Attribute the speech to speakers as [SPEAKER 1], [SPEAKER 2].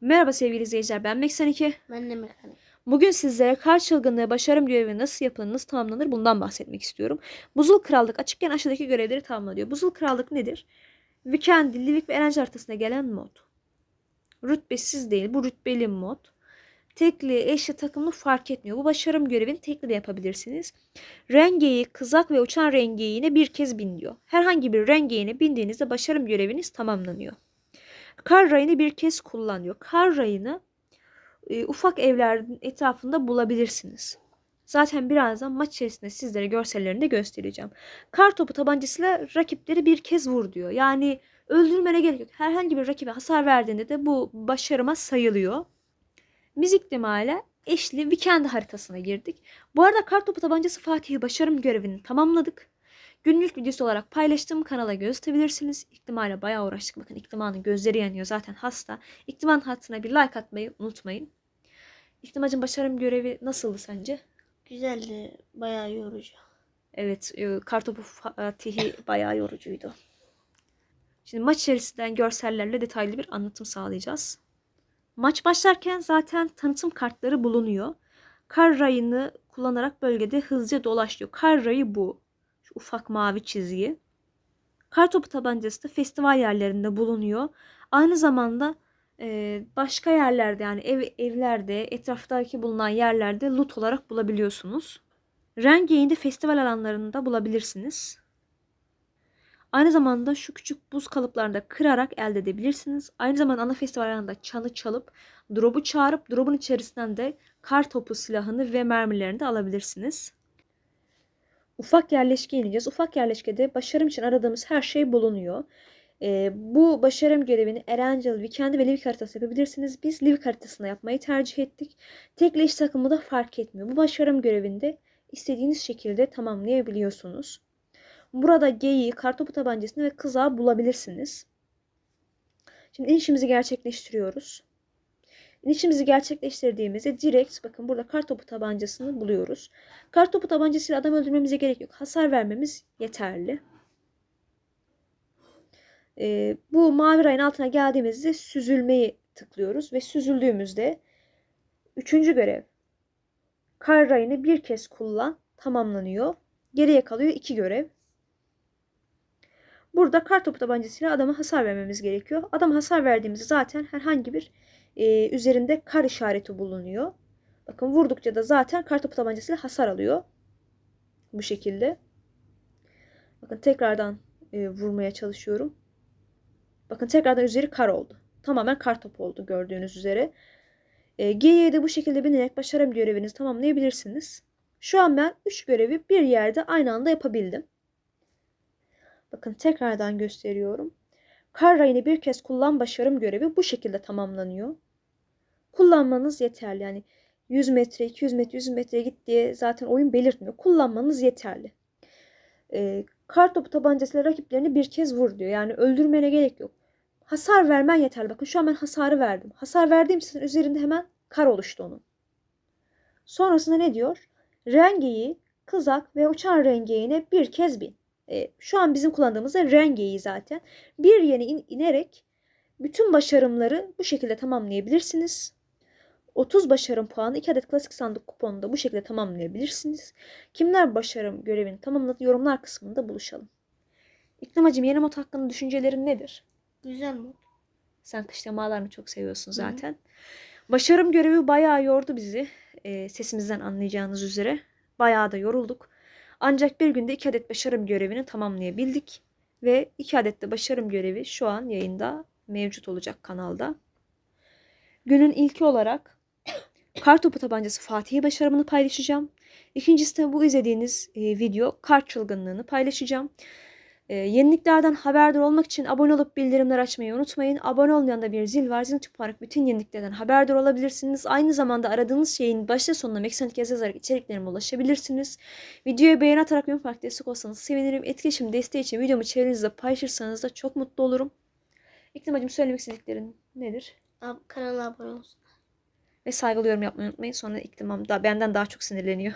[SPEAKER 1] Merhaba sevgili izleyiciler ben Meksaniki.
[SPEAKER 2] Ben de mekanik.
[SPEAKER 1] Bugün sizlere kar çılgınlığı başarım görevi nasıl yapılır, nasıl tamamlanır bundan bahsetmek istiyorum. Buzul Krallık açıkken aşağıdaki görevleri tamamlıyor. Buzul Krallık nedir? Weekend, Livik ve Erenci haritasına gelen mod. Rütbesiz değil bu rütbeli mod. Tekli, eşli, takımlı fark etmiyor. Bu başarım görevini tekli de yapabilirsiniz. Rengeyi, kızak ve uçan rengeyiğine bir kez bin diyor. Herhangi bir rengeyiğine bindiğinizde başarım göreviniz tamamlanıyor. Kar rayını bir kez kullanıyor. Kar rayını e, ufak evlerin etrafında bulabilirsiniz. Zaten birazdan maç içerisinde sizlere görsellerini de göstereceğim. Kar topu tabancasıyla rakipleri bir kez vur diyor. Yani öldürmene gerek yok. Herhangi bir rakibe hasar verdiğinde de bu başarıma sayılıyor. Müzik demale eşli Weekend haritasına girdik. Bu arada kar topu tabancası Fatih'i başarım görevini tamamladık. Günlük videosu olarak paylaştığım kanala göz atabilirsiniz. İktimal'e bayağı uğraştık. Bakın İktimal'ın gözleri yanıyor zaten hasta. İktimal'ın hattına bir like atmayı unutmayın. İktimal'cığım başarım görevi nasıldı sence?
[SPEAKER 2] Güzeldi. Bayağı yorucu.
[SPEAKER 1] Evet, e, Kartopu Fatih'i bayağı yorucuydu. Şimdi maç içerisinden görsellerle detaylı bir anlatım sağlayacağız. Maç başlarken zaten tanıtım kartları bulunuyor. Kar rayını kullanarak bölgede hızlıca dolaş diyor. Kar rayı bu. Şu ufak mavi çizgi. Kartopu tabancası da festival yerlerinde bulunuyor. Aynı zamanda e, başka yerlerde yani ev evlerde, etraftaki bulunan yerlerde loot olarak bulabiliyorsunuz. Rengeyi de festival alanlarında bulabilirsiniz. Aynı zamanda şu küçük buz kalıplarında kırarak elde edebilirsiniz. Aynı zamanda ana festival alanında çanı çalıp drop'u çağırıp drop'un içerisinden de kar topu silahını ve mermilerini de alabilirsiniz. Ufak yerleşke ineceğiz. Ufak yerleşkede başarım için aradığımız her şey bulunuyor. Ee, bu başarım görevini Erencil, Weekend ve Livik haritası yapabilirsiniz. Biz Livik haritasında yapmayı tercih ettik. Tekle iş takımı da fark etmiyor. Bu başarım görevinde istediğiniz şekilde tamamlayabiliyorsunuz. Burada geyiği, kartopu tabancasını ve kızağı bulabilirsiniz. Şimdi inişimizi gerçekleştiriyoruz. İnişimizi gerçekleştirdiğimizde direkt bakın burada kartopu tabancasını buluyoruz. Kartopu tabancasıyla adam öldürmemize gerek yok. Hasar vermemiz yeterli. Ee, bu mavi rayın altına geldiğimizde süzülmeyi tıklıyoruz ve süzüldüğümüzde üçüncü görev kar rayını bir kez kullan tamamlanıyor. Geriye kalıyor iki görev. Burada kartopu tabancasıyla adama hasar vermemiz gerekiyor. Adama hasar verdiğimizde zaten herhangi bir e, üzerinde kar işareti bulunuyor. Bakın vurdukça da zaten kartopu tabancasıyla hasar alıyor. Bu şekilde. Bakın tekrardan e, vurmaya çalışıyorum. Bakın tekrardan üzeri kar oldu. Tamamen kar topu oldu gördüğünüz üzere. E, G'ye de bu şekilde binerek başarım görevinizi tamamlayabilirsiniz. Şu an ben 3 görevi bir yerde aynı anda yapabildim. Bakın tekrardan gösteriyorum. Kar rayını bir kez kullan başarım görevi bu şekilde tamamlanıyor. Kullanmanız yeterli. Yani 100 metre, 200 metre, 100 metreye git diye zaten oyun belirtmiyor. Kullanmanız yeterli. Ee, kar topu tabancasıyla rakiplerini bir kez vur diyor. Yani öldürmene gerek yok. Hasar vermen yeterli. Bakın şu an ben hasarı verdim. Hasar verdiğim için üzerinde hemen kar oluştu onun. Sonrasında ne diyor? Rengeyi, kızak ve uçan rengeğine bir kez bin. E, şu an bizim kullandığımız da rengeyi zaten. Bir yeni in, inerek bütün başarımları bu şekilde tamamlayabilirsiniz. 30 başarım puanı 2 adet klasik sandık kuponu da bu şekilde tamamlayabilirsiniz. Kimler başarım görevini tamamladı yorumlar kısmında buluşalım. İklimacım yeni mod hakkında düşüncelerin nedir?
[SPEAKER 2] Güzel mi?
[SPEAKER 1] Sen kışlamalarını çok seviyorsun zaten. Başarım görevi bayağı yordu bizi. E, sesimizden anlayacağınız üzere. Bayağı da yorulduk. Ancak bir günde iki adet başarım görevini tamamlayabildik. Ve iki adet de başarım görevi şu an yayında mevcut olacak kanalda. Günün ilki olarak kartopu tabancası Fatih'i başarımını paylaşacağım. İkincisi de bu izlediğiniz e, video kart çılgınlığını paylaşacağım. E, yeniliklerden haberdar olmak için abone olup bildirimler açmayı unutmayın. Abone olmayan da bir zil var. Zil tıklayarak bütün yeniliklerden haberdar olabilirsiniz. Aynı zamanda aradığınız şeyin başta sonuna mekanik yazı yazarak içeriklerime ulaşabilirsiniz. Videoyu beğen atarak yorum fark destek olsanız sevinirim. Etkileşim desteği için videomu çevrenizde paylaşırsanız da çok mutlu olurum. İklimacım söylemek istediklerin nedir?
[SPEAKER 2] Ab kanala abone olsun.
[SPEAKER 1] Ve saygılı yorum yapmayı unutmayın. Sonra iklimam da benden daha çok sinirleniyor.